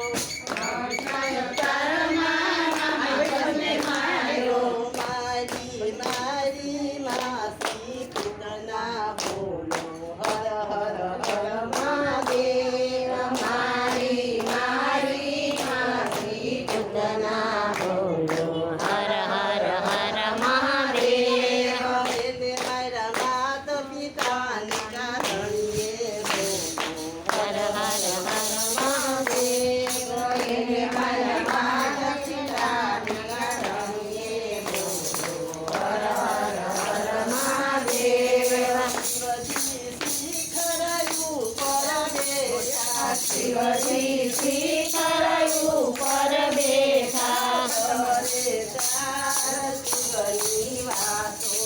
Jaya Jaya Shiv Shri Shri તારા ઉપર બેઠા શિવની વાતો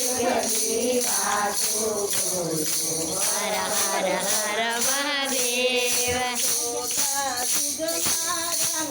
શિવની વાતો હર હર હર મહાદેવ રામ